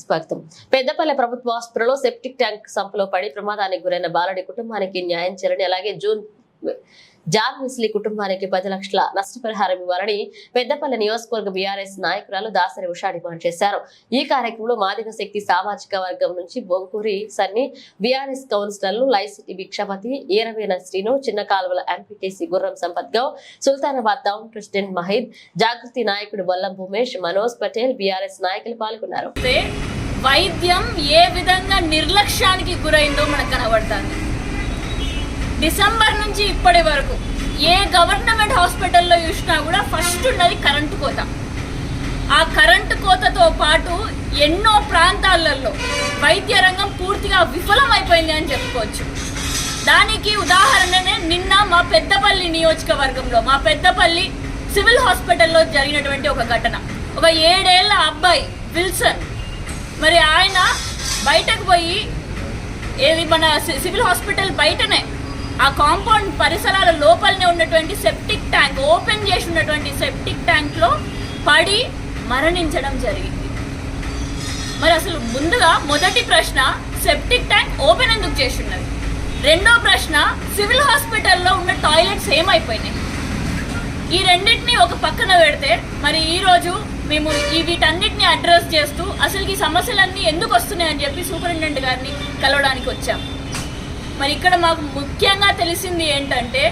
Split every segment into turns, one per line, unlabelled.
స్వాగతం. పెద్దపల్లి ప్రభుత్వ ఆసుపత్రిలో సెప్టిక్ ట్యాంక్ సంపలో పడి ప్రమాదానికి గురైన బాలడి కుటుంబానికి న్యాయం చేయాలని అలాగే జూన్ జాన్ మిస్లీ కుటుంబానికి పది లక్షల నష్టపరిహారం ఇవ్వాలని పెద్దపల్లి నియోజకవర్గ బీఆర్ఎస్ నాయకురాలు దాసరి ఉషా డిమాండ్ చేశారు. ఈ కార్యక్రమంలో మాదిగ శక్తి సామాజిక వర్గం నుంచి బొంకూరి సన్ని బీఆర్ఎస్ కౌన్సిలర్లు లైసిటీ భిక్షపతి ఈరవేన శ్రీను చిన్న కాలువల ఎంపీటీసీ గుర్రం సంపత్ గౌ సుల్తానాబాద్ టౌన్ ప్రెసిడెంట్ మహిద్ జాగృతి నాయకుడు బొల్లం భూమేష్ మనోజ్ పటేల్ బీఆర్ఎస్ నాయకులు పాల్గొన్నారు.
వైద్యం ఏ విధంగా నిర్లక్ష్యానికి గురైందో మనకు కనబడుతుంది. డిసెంబర్ నుంచి ఇప్పటి వరకు ఏ గవర్నమెంట్ హాస్పిటల్లో చూసినా కూడా ఫస్ట్ ఉన్నది కరెంటు కోత. ఆ కరెంటు కోతతో పాటు ఎన్నో ప్రాంతాలలో వైద్య రంగం పూర్తిగా విఫలమైపోయింది అని చెప్పుకోవచ్చు. దానికి ఉదాహరణనే నిన్న మా పెద్దపల్లి నియోజకవర్గంలో మా పెద్దపల్లి సివిల్ హాస్పిటల్లో జరిగినటువంటి ఒక ఘటన. ఒక ఏడేళ్ళ అబ్బాయి విల్సన్ మరి ఆయన బయటకు పోయి ఏది మన సివిల్ హాస్పిటల్ బయటనే ఆ కాంపౌండ్ పరిసరాల లోపలనే ఉన్నటువంటి సెప్టిక్ ట్యాంక్ ఓపెన్ చేసి ఉన్నటువంటి సెప్టిక్ ట్యాంక్లో పడి మరణించడం జరిగింది. మరి అసలు ముందుగా మొదటి ప్రశ్న సెప్టిక్ ట్యాంక్ ఓపెన్ ఎందుకు చేసి ఉన్నది? రెండో ప్రశ్న సివిల్ హాస్పిటల్లో ఉన్న టాయిలెట్స్ ఏమైపోయినాయి? ఈ రెండింటిని ఒక పక్కన పెడితే మరి ఈరోజు మేము ఈ వీటన్నిటిని అడ్రస్ చేస్తూ అసలు ఈ సమస్యలన్నీ ఎందుకు వస్తున్నాయని చెప్పి సూపరింటెండెంట్ గారిని కలవడానికి వచ్చాం. మరి ఇక్కడ మాకు ముఖ్యంగా తెలిసింది ఏంటంటే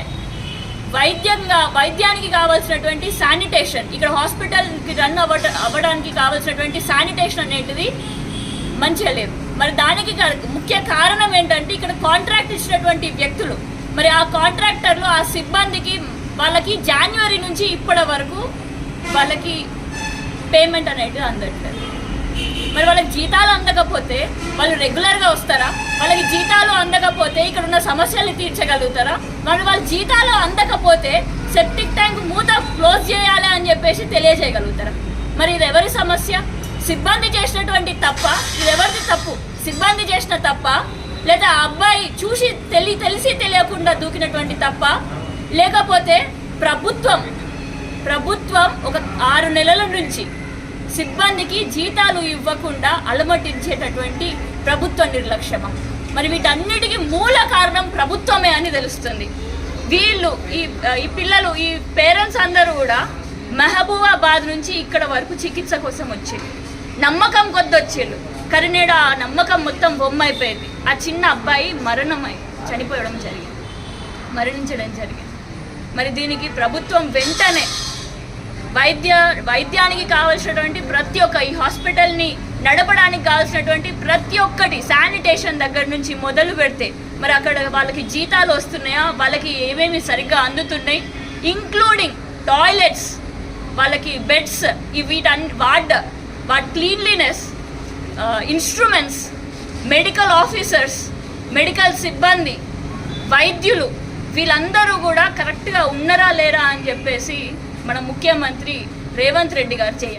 వైద్యంగా వైద్యానికి కావాల్సినటువంటి శానిటేషన్. ఇక్కడ హాస్పిటల్కి రన్ అవ్వట అవ్వడానికి కావాల్సినటువంటి శానిటేషన్ అనేటిది మంచిగా లేదు. మరి దానికి ముఖ్య కారణం ఏంటంటే ఇక్కడ కాంట్రాక్ట్ ఇచ్చినటువంటి వ్యక్తులు. మరి ఆ కాంట్రాక్టర్లు ఆ సిబ్బందికి వాళ్ళకి జనవరి నుంచి ఇప్పటి వరకు వాళ్ళకి పేమెంట్ అనేది అందట్లేదు. మరి వాళ్ళకి జీతాలు అందకపోతే వాళ్ళు రెగ్యులర్గా వస్తారా? వాళ్ళకి జీతాలు అందకపోతే ఇక్కడ ఉన్న సమస్యలు తీర్చగలుగుతారా? మరి వాళ్ళ జీతాలు అందకపోతే సెప్టిక్ ట్యాంక్ మూత క్లోజ్ చేయాలి అని చెప్పేసి తెలియజేయగలుగుతారా? మరి ఇది ఎవరి సమస్య? సిబ్బంది చేసినటువంటి తప్ప ఇది ఎవరిది తప్పు? సిబ్బంది చేసిన తప్ప లేదా అబ్బాయి చూసి తెలి తెలిసి తెలియకుండా దూకినటువంటి తప్ప లేకపోతే ప్రభుత్వం ప్రభుత్వం ఒక ఆరు నెలల నుంచి సిబ్బందికి జీతాలు ఇవ్వకుండా అలమటించేటటువంటి ప్రభుత్వ నిర్లక్ష్యమ? మరి వీటన్నిటికీ మూల కారణం ప్రభుత్వమే అని తెలుస్తుంది. వీళ్ళు ఈ ఈ పిల్లలు ఈ పేరెంట్స్ అందరూ కూడా మహబూబాబాద్ నుంచి ఇక్కడ వరకు చికిత్స కోసం వచ్చారు నమ్మకం కొద్ది కరినేడ కానీ నేడు ఆ నమ్మకం మొత్తం బొమ్మ అయిపోయింది ఆ చిన్న అబ్బాయి మరణమై చనిపోవడం జరిగింది. మరణించడం జరిగింది. మరి దీనికి ప్రభుత్వం వెంటనే వైద్య వైద్యానికి కావాల్సినటువంటి ప్రతి ఒక్క ఈ హాస్పిటల్ని నడపడానికి కావాల్సినటువంటి ప్రతి ఒక్కటి శానిటేషన్ దగ్గర నుంచి మొదలు పెడితే మరి అక్కడ వాళ్ళకి జీతాలు వస్తున్నాయా? వాళ్ళకి ఏమేమి సరిగ్గా అందుతున్నాయి? ఇంక్లూడింగ్ టాయిలెట్స్ వాళ్ళకి బెడ్స్ ఈ వీటన్ వార్డ్ వాటి cleanliness instruments medical officers medical సిబ్బంది వైద్యులు వీళ్ళందరూ కూడా కరెక్ట్గా ఉన్నారా లేరా అని చెప్పేసి మన ముఖ్యమంత్రి రేవంత్ రెడ్డి గారు చేయాలి.